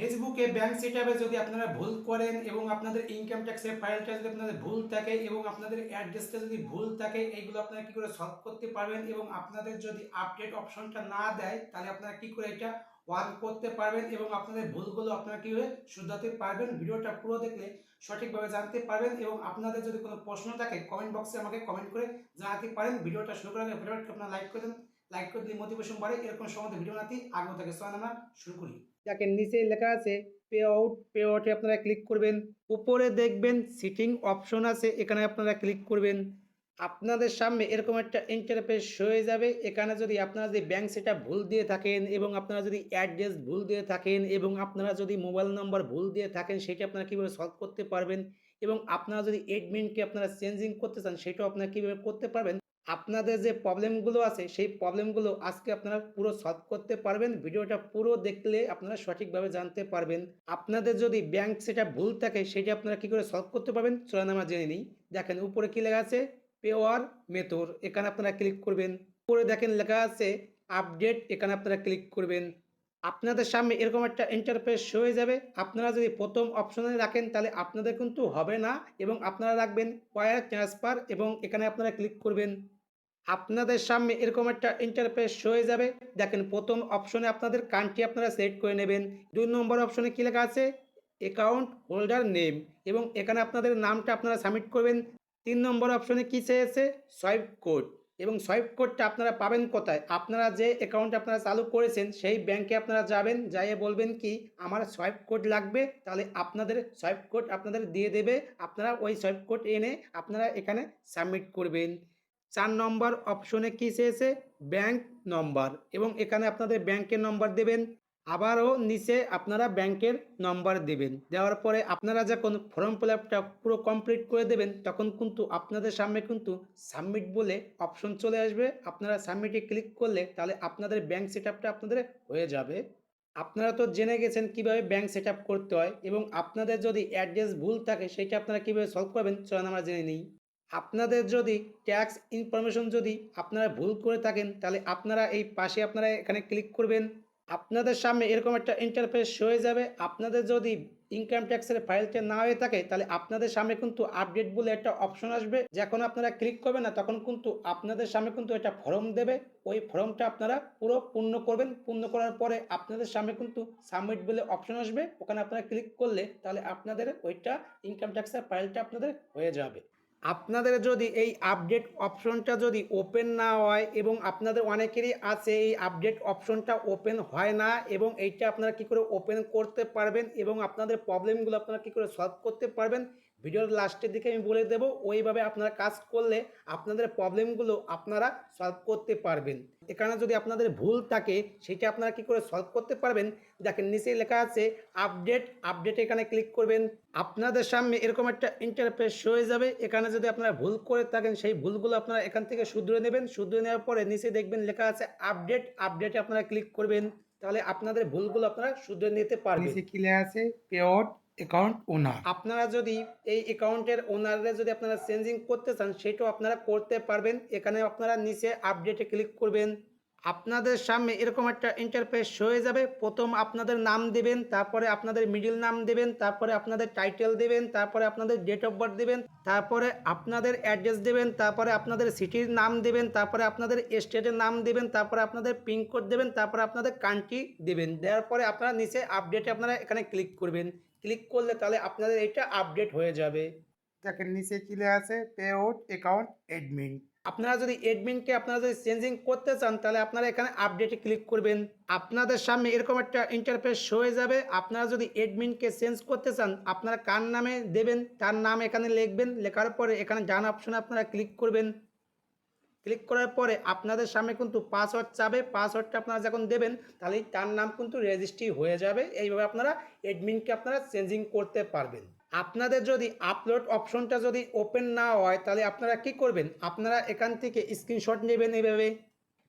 ফেসবুকে ব্যাংক সেটআপে যদি আপনারা ভুল করেন এবং আপনাদের ইনকাম ট্যাক্সের ফাইলটা যদি আপনাদের ভুল থাকে এবং আপনাদের অ্যাড্রেসটা যদি ভুল থাকে, এইগুলো আপনারা কি করে সলভ করতে পারবেন? এবং আপনাদের যদি আপডেট অপশনটা না দেয়, তাহলে আপনারা কি করে এটা ওয়ান করতে পারবেন? এবং আপনাদের ভুলগুলো আপনারা কীভাবে শুধাতে পারবেন? ভিডিওটা পুরো দেখলে সঠিকভাবে জানতে পারবেন। এবং আপনাদের যদি কোনো প্রশ্ন থাকে কমেন্ট বক্সে আমাকে কমেন্ট করে জানাতে পারেন। ভিডিওটা শুরু করার আগে ভিডিওটা আপনারা লাইক করে দেন। লাইক করে দিলে মোটিভেশন বাড়ে। এরকম সময় ভিডিও নাতে আগ্রহ থাকে। সো আমরা শুরু করি। দেখেন নিচে লেখা আছে পে আউট, পে আউটে আপনারা ক্লিক করবেন। উপরে দেখবেন সিটিং অপশন আছে, এখানে আপনারা ক্লিক করবেন। আপনাদের সামনে এরকম একটা ইন্টারফেস হয়ে যাবে। এখানে যদি আপনারা যদি ব্যাংক সেটা ভুল দিয়ে থাকেন এবং আপনারা যদি অ্যাড্রেস ভুল দিয়ে থাকেন এবং আপনারা যদি মোবাইল নাম্বার ভুল দিয়ে থাকেন, সেটা আপনারা কীভাবে সলভ করতে পারবেন? এবং আপনারা যদি এডমিনকে আপনারা চেঞ্জিং করতে চান, সেটাও আপনারা কীভাবে করতে পারবেন? আপনাদের যে প্রবলেমগুলো আছে, সেই প্রবলেমগুলো আজকে আপনারা পুরো সলভ করতে পারবেন। ভিডিওটা পুরো দেখলে আপনারা সঠিকভাবে জানতে পারবেন। আপনাদের যদি ব্যাংক সেটা ভুল থাকে, সেটা আপনারা কি করে সলভ করতে পারবেন? চলেন আমরা জেনে নিই। দেখেন, উপরে কি লেখা আছে? পেওয়ার মেথর এখানে আপনারা ক্লিক করবেন। উপরে দেখেন লেখা আছে আপডেট এখানে আপনারা ক্লিক করবেন। আপনাদের সামনে এরকম একটা ইন্টারফেস হয়ে যাবে। আপনারা যদি প্রথম অপশনে রাখেন, তাহলে আপনাদের কিন্তু হবে না এবং আপনারা রাখবেন ওয়ার ট্রান্সফার এবং এখানে আপনারা ক্লিক করবেন। আপনাদের সামনে এরকম একটা ইন্টারফেস হয়ে যাবে। দেখেন প্রথম অপশনে আপনাদের কান্ট্রি আপনারা সেট করে নেবেন। দুই নম্বর অপশনে কী লেখা আছে? অ্যাকাউন্ট হোল্ডার নেম এবং এখানে আপনাদের নামটা আপনারা সাবমিট করবেন। তিন নম্বর অপশনে কী চেয়েছে সোয়াইপ কোড এবং সোয়াইপ কোডটা আপনারা পাবেন কোথায়? আপনারা যে অ্যাকাউন্ট আপনারা চালু করেছেন, সেই ব্যাংকে আপনারা যাবেন, যাইয়ে বলবেন কি, আমার সোয়াইপ কোড লাগবে। তাহলে আপনাদের সোয়াইপ কোড আপনাদের দিয়ে দেবে। আপনারা ওই সোয়াইপ কোড এনে আপনারা এখানে সাবমিট করবেন। চার নম্বর অপশনে কী চেয়েছে ব্যাংক নম্বর এবং এখানে আপনাদের ব্যাংকের নম্বর দেবেন। আবারও নিচে আপনারা ব্যাংকের নম্বর দেবেন। দেওয়ার পরে আপনারা যখন ফর্ম ফিল আপটা পুরো কমপ্লিট করে দেবেন, তখন কিন্তু আপনাদের সামনে কিন্তু সাবমিট বলে অপশন চলে আসবে। আপনারা সাবমিটে ক্লিক করলে তাহলে আপনাদের ব্যাংক সেট আপনাদের হয়ে যাবে। আপনারা তো জেনে গেছেন কীভাবে ব্যাংক সেট করতে হয় এবং আপনাদের যদি অ্যাড্রেস ভুল থাকে, সেটা আপনারা কীভাবে সলভ করবেন চলেন আমরা জেনে নিই। আপনাদের যদি ট্যাক্স ইনফরমেশন যদি আপনারা ভুল করে থাকেন, তাহলে আপনারা এই পাশে আপনারা এখানে ক্লিক করবেন। আপনাদের সামনে এরকম একটা ইন্টারফেস হয়ে যাবে। আপনাদের যদি ইনকাম ট্যাক্সের ফাইলটা না হয়ে থাকে, তাহলে আপনাদের সামনে কিন্তু আপডেট বলে একটা অপশন আসবে। যখন আপনারা ক্লিক করবেন না, তখন কিন্তু আপনাদের সামনে কিন্তু একটা ফর্ম দেবে। ওই ফর্মটা আপনারা পুরো পূর্ণ করবেন। পূর্ণ করার পরে আপনাদের সামনে কিন্তু সাবমিট বলে অপশন আসবে। ওখানে আপনারা ক্লিক করলে তাহলে আপনাদের ওইটা ইনকাম ট্যাক্সের ফাইলটা আপনাদের হয়ে যাবে। আপনাদের যদি এই আপডেট অপশনটা যদি ওপেন না হয় এবং আপনাদের অনেকেরই আছে এই আপডেট অপশনটা ওপেন হয় না এবং এইটা আপনারা কি করে ওপেন করতে পারবেন এবং আপনাদের প্রবলেমগুলো আপনারা কি করে সলভ করতে পারবেন ভিডিওর লাস্টের দিকে আমি বলে দেবো, ওইভাবে আপনারা কাজ করলে আপনাদের প্রবলেমগুলো আপনারা সলভ করতে পারবেন। এখানে যদি আপনাদের ভুল থাকে, সেটা আপনারা কি করে সলভ করতে পারবেন? দেখেন, নিচে লেখা আছে আপডেট আপডেট এখানে ক্লিক করবেন। আপনাদের সামনে এরকম একটা ইন্টারফেস হয়ে যাবে। এখানে যদি আপনারা ভুল করে থাকেন, সেই ভুলগুলো আপনারা এখান থেকে শুধরে নেবেন। শুধরে নেওয়ার পরে নিচে দেখবেন লেখা আছে আপডেট আপডেটে আপনারা ক্লিক করবেন। তাহলে আপনাদের ভুলগুলো আপনারা শুধরে নিতে পারবেন। নিচে কি লেখা আছে? পেআউট অ্যাকাউন্ট ওনার আপনারা যদি এই অ্যাকাউন্টের ওনারে যদি আপনারা চেঞ্জিং করতে চান, সেটাও আপনারা করতে পারবেন। এখানে আপনারা নিচে আপডেটে ক্লিক করবেন। আপনাদের সামনে এরকম একটা ইন্টারফেস হয়ে যাবে। প্রথম আপনাদের নাম দেবেন, তারপরে আপনাদের মিডিল নাম দেবেন, তারপরে আপনাদের টাইটেল দেবেন, তারপরে আপনাদের ডেট অফ বার্থ দেবেন, তারপরে আপনাদের অ্যাড্রেস দেবেন, তারপরে আপনাদের সিটির নাম দেবেন, তারপরে আপনাদের স্টেটের নাম দেবেন, তারপরে আপনাদের পিনকোড দেবেন, তারপরে আপনাদের কান্ট্রি দেবেন। দেওয়ার পরে আপনারা নিচে আপডেটে আপনারা এখানে ক্লিক করবেন। ক্লিক করলে তাহলে আপনাদের এটা আপডেট হয়ে যাবে। দেখেন, নিচে লেখা আছে পেআউট অ্যাকাউন্ট অ্যাডমিন আপনারা যদি এডমিনকে আপনারা যদি চেঞ্জিং করতে চান, তাহলে আপনারা এখানে আপডেটে ক্লিক করবেন। আপনাদের সামনে এরকম একটা ইন্টারফেস হয়ে যাবে। আপনারা যদি এডমিনকে চেঞ্জ করতে চান, আপনারা কার নামে দেবেন? তার নাম এখানে লিখবেন। লেখার পরে এখানে ডান অপশনে আপনারা ক্লিক করবেন। ক্লিক করার পরে আপনাদের সামনে কিন্তু পাসওয়ার্ড চাবে। পাসওয়ার্ডটা আপনারা যখন দেবেন, তাহলে তার নাম কিন্তু রেজিস্ট্রি হয়ে যাবে। এইভাবে আপনারা এডমিনকে আপনারা চেঞ্জিং করতে পারবেন। আপনাদের যদি আপলোড অপশনটা যদি ওপেন না হয়, তাহলে আপনারা কি করবেন? আপনারা এখান থেকে স্ক্রিনশট নেবেন এইভাবে।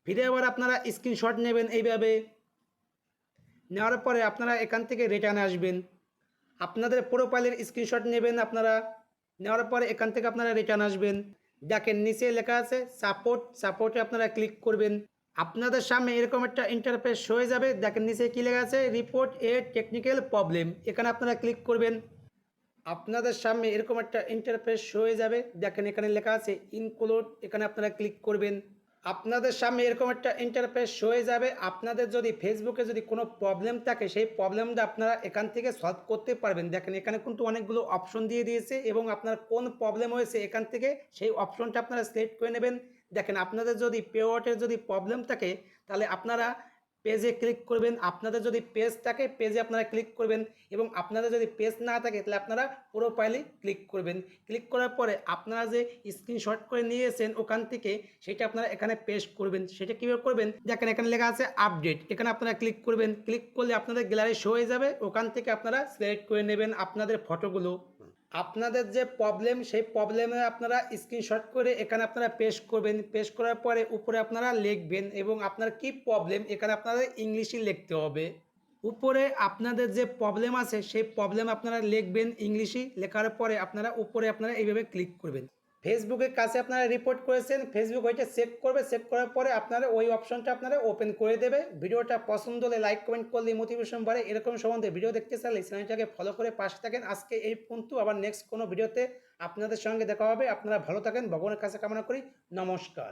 ফিরে আবার আপনারা স্ক্রিনশট নেবেন এইভাবে। নেওয়ার পরে আপনারা এখান থেকে রিটার্ন আসবেন। আপনাদের প্রোফাইলের স্ক্রিনশট নেবেন আপনারা। নেওয়ার পরে এখান থেকে আপনারা রিটার্ন আসবেন। দেখেন নিচে লেখা আছে সাপোর্ট সাপোর্টে আপনারা ক্লিক করবেন। আপনাদের সামনে এরকম একটা ইন্টারফেস হয়ে যাবে। দেখেন নিচে কি লেখা আছে রিপোর্ট এ টেকনিক্যাল প্রবলেম এখানে আপনারা ক্লিক করবেন। আপনাদের সামনে এরকম একটা ইন্টারফেস হয়ে যাবে। দেখেন এখানে লেখা আছে ইনক্লুড এখানে আপনারা ক্লিক করবেন। আপনাদের সামনে এরকম একটা ইন্টারফেস হয়ে যাবে। আপনাদের যদি ফেসবুকে যদি কোনো প্রবলেম থাকে, সেই প্রবলেমটা আপনারা এখান থেকে সলভ করতে পারবেন। দেখেন এখানে কিন্তু অনেকগুলো অপশন দিয়ে দিয়েছে এবং আপনার কোন প্রবলেম হয়েছে এখান থেকে সেই অপশনটা আপনারা সিলেক্ট করে নেবেন। দেখেন আপনাদের যদি পেওয়ার্টের যদি প্রবলেম থাকে, তাহলে আপনারা পেজে ক্লিক করবেন। আপনাদের যদি পেজ থাকে পেজে আপনারা ক্লিক করবেন এবং আপনাদের যদি পেজ না থাকে, তাহলে আপনারা প্রোফাইলে ক্লিক করবেন। ক্লিক করার পরে আপনারা যে স্ক্রিনশট করে নিয়েছেন ওখান থেকে, সেটা আপনারা এখানে পেস্ট করবেন। সেটা কীভাবে করবেন? দেখেন এখানে লেখা আছে আপডেট এখানে আপনারা ক্লিক করবেন। ক্লিক করলে আপনাদের গ্যালারি শো হয়ে যাবে। ওখান থেকে আপনারা সিলেক্ট করে নেবেন আপনাদের ফটোগুলো আপনাদের যে প্রবলেম সেই প্রবলেমে আপনারা স্ক্রিনশট করে এখানে আপনারা পেশ করবেন। পেশ করার পরে উপরে আপনারা লিখবেন এবং আপনার কি প্রবলেম এখানে আপনাদের ইংলিশে লিখতে হবে। উপরে আপনাদের যে প্রবলেম আছে, সেই প্রবলেম আপনারা লিখবেন ইংলিশে। লেখার পরে আপনারা উপরে আপনারা এইভাবে ক্লিক করবেন। ফেসবুকের কাছে আপনারা রিপোর্ট করেছেন ফেসবুক ওইটা চেক করবে চেক করার পরে আপনারা ওই অপশনটা আপনারা ওপেন করে দেবে। ভিডিওটা পছন্দ হলে লাইক কমেন্ট করলে মোটিভেশন বাড়ে। এরকম সম্বন্ধে ভিডিও দেখতে চাইলে চ্যানেলটাকে ফলো করে পাশে থাকেন। আজকে এই পর্যন্ত, আবার নেক্সট কোনো ভিডিওতে আপনাদের সঙ্গে দেখা হবে। আপনারা ভালো থাকেন, ভগবানের কাছে কামনা করি। নমস্কার।